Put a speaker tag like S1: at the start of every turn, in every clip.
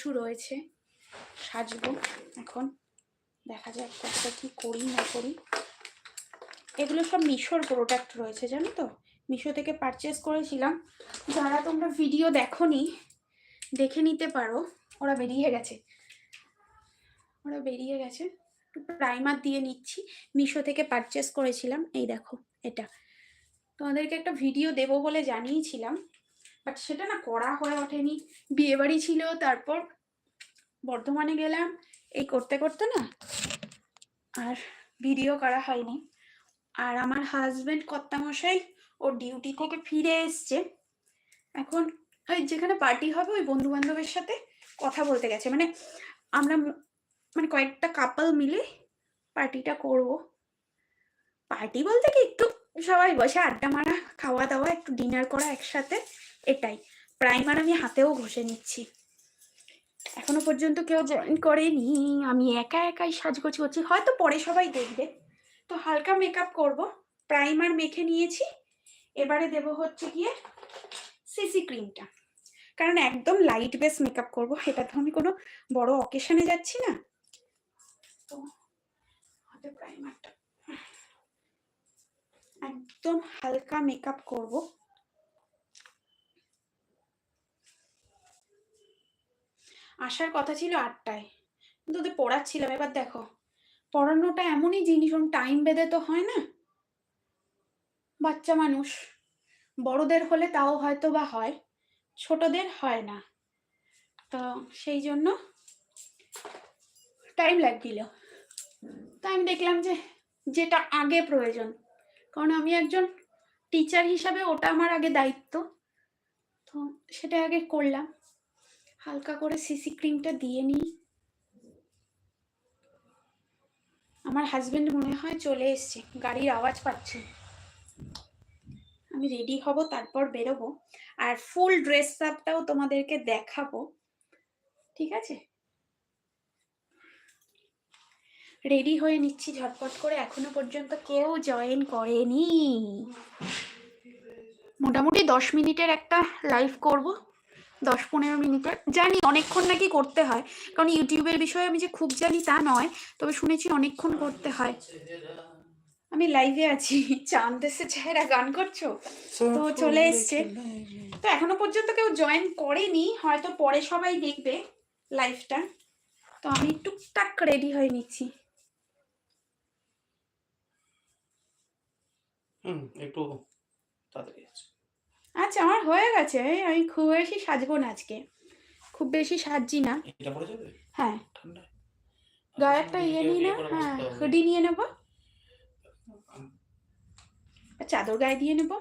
S1: কিছু রয়েছে। সাজবো এখন। দেখা যাক কতটা কি করি, না করি। এগুলো সব মিশোর প্রোডাক্ট রয়েছে, জানো তো? মিশো থেকে পারচেস করেছিলাম। যারা তোমরা ভিডিও দেখোনি, দেখে নিতে পারো। ওরা বেরিয়ে গেছে। ওরা বেরিয়ে গেছে। একটু প্রাইমার দিয়ে নিচ্ছি। মিশো থেকে পারচেস করেছিলাম। এই দেখো, এটা। তোমাদেরকে একটা ভিডিও দেবো বলে জানিয়েছিলাম। বাট সেটা না করা হয়ে ওঠেনি। বিয়েবাড়ি ছিল, তারপর বর্ধমানে গেলাম। এই করতে করতে না আর ভিডিও করা হয়নি। আর আমার হাজবেন্ড কর্তামশাই ওর ডিউটি থেকে ফিরে এসছে। এখন ওই যেখানে পার্টি হবে ওই বন্ধু বান্ধবের সাথে কথা বলতে গেছে। মানে আমরা মানে কয়েকটা কাপল মিলে পার্টিটা করব। পার্টি বলতে কি একটু সবাই বসে আড্ডা মারা খাওয়া দাওয়া একটু ডিনার করা একসাথে, এটাই। প্রাইমার আমি হাতেও ঘষে নিচ্ছি। এখনও পর্যন্ত কেউ জয়েন করেনি। আমি একা একাই সাজগোজ করছি। হয়তো পরে সবাই দেখবে। তো হালকা মেকআপ করব। প্রাইমার মেখে নিয়েছি। এবারে দেব হচ্ছে গিয়ে সিসি ক্রিমটা কারণ একদম লাইট বেস মেকআপ করব। এটা তো আমি কোনো বড় অকেশনে যাচ্ছি না। তো হাতে প্রাইমারটা একদম হালকা মেকআপ করব। আসার কথা ছিল আটটায়। কিন্তু ওদের পড়াচ্ছিলাম, এবার দেখো। পড়ানোটা এমনই জিনিস টাইম বেঁধে তো হয় না। বাচ্চা মানুষ। বড়দের হলে তাও হয়তো বা হয়, ছোটদের হয় না। তো সেই জন্য টাইম লাগছিল। তো আমি দেখলাম যে, যেটা আগে প্রয়োজন। কারণ আমি একজন টিচার হিসাবে ওটা আমার আগে দায়িত্ব। তো সেটা আগে করলাম। হালকা করে সিসি ক্রিমটা দিয়ে নিই। আমার হাজবেন্ড মনে হয় চলে এসছে। গাড়ির আওয়াজ পাচ্ছে। আমি রেডি হব, তারপর বেরোবো। আর ফুল ড্রেস আপটাও তোমাদেরকে দেখাবো। ঠিক আছে? রেডি হয়ে নিচ্ছি ঝটপট করে, এখনও পর্যন্ত কেউ জয়েন করেনি। মোটামুটি দশ মিনিটের একটা লাইভ করব, দশ পনেরো মিনিটের, জানি অনেকক্ষণ নাকি করতে হয়, কারণ ইউটিউবের বিষয়ে আমি যে খুব জানি তা নয়, তবে শুনেছি অনেকক্ষণ করতে হয়। আমি লাইভে আছি চাঁদ এসে চেহারা, গান করছ? তো চলে এসছে। তো এখনও পর্যন্ত কেউ জয়েন করেনি, হয়তো পরে সবাই দেখবে লাইভটা তো আমি টুকটাক রেডি হয়ে নিচ্ছি।
S2: হুম একটু তাড়াতাড়ি আছে
S1: আচ্ছা আমার হয়ে গেছে আমি খুব বেশি সাজবো না আজকে। খুব বেশি সাজছি না।
S2: এটা পরে যাবে?
S1: হ্যাঁ।
S2: ঠান্ডা
S1: গায়ে একটা ইয়ে নিয়ে না হ্যাঁ হুডি নিয়ে নেব। চাদর গায়ে দিয়ে নেব।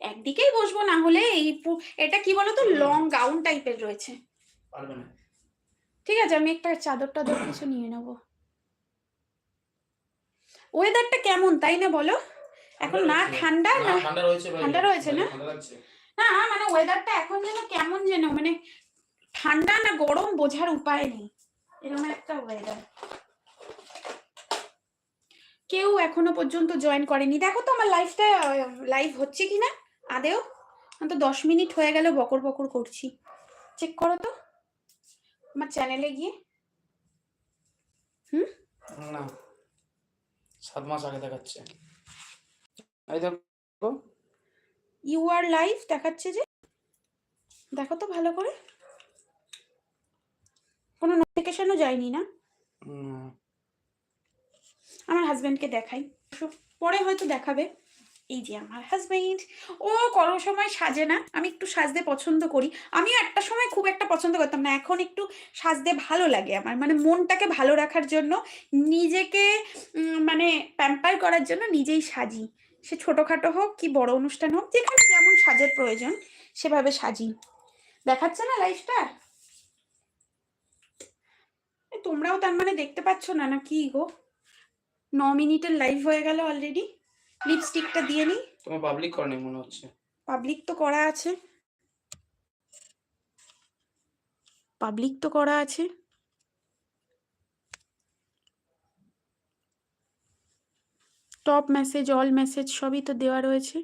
S1: একদিকেই বসবো না হলে এই এটা কি বলতো? লং গাউন টাইপের রয়েছে। ঠিক আছে আমি একটা চাদর টাদর কিছু নিয়ে নেব। ওয়েদারটা কেমন তাই না বলো? এখন না ঠান্ডা না
S2: ঠান্ডা রয়েছে
S1: ঠান্ডা রয়েছে না? না মানে ওয়েদারটা এখন যেন কেমন যেন মানে ঠান্ডা না গরম বোঝার উপায় নেই। এরকম একটা ওয়েদার কেউ এখনও পর্যন্ত জয়েন করেনি। দেখো তো আমার লাইফটা লাইভ হচ্ছে কি না? আদেও তো দশ মিনিট হয়ে গেল বকর বকর করছি। চেক করো তো আমার চ্যানেলে গিয়ে। হুম?
S2: না। সাত মাস আগে দেখাচ্ছে। এই দেখো।
S1: ইউ আর লাইভ দেখাচ্ছে যে দেখো তো ভালো করে। কোনো নোটিফিকেশনও যায়নি না? আমার হাজবেন্ডকে দেখাই। পরে হয়তো দেখাবে। এই যে আমার হাজবেন্ড ও কোনো সময় সাজে না। আমি একটু সাজতে পছন্দ করি। আমিও একটা সময় খুব একটা পছন্দ করতাম না। এখন একটু সাজতে ভালো লাগে আমার। মানে মনটাকে ভালো রাখার জন্য নিজেকে প্যাম্পার করার জন্য নিজেই সাজি। সে ছোটোখাটো হোক কি বড় অনুষ্ঠান হোক যেখানে যেমন সাজের প্রয়োজন সেভাবে সাজি। দেখাচ্ছে না লাইফটা তোমরাও তার মানে দেখতে পাচ্ছ না না কি গো? ন মিনিটের লাইভ হয়ে গেল অলরেডি লিপস্টিকটা দিয়ে নিই
S2: তোমার পাবলিক করেনি মনে হচ্ছে।
S1: পাবলিক তো করা আছে। পাবলিক তো করা আছে। টপ মেসেজ অল মেসেজ সবই তো দেওয়া রয়েছে।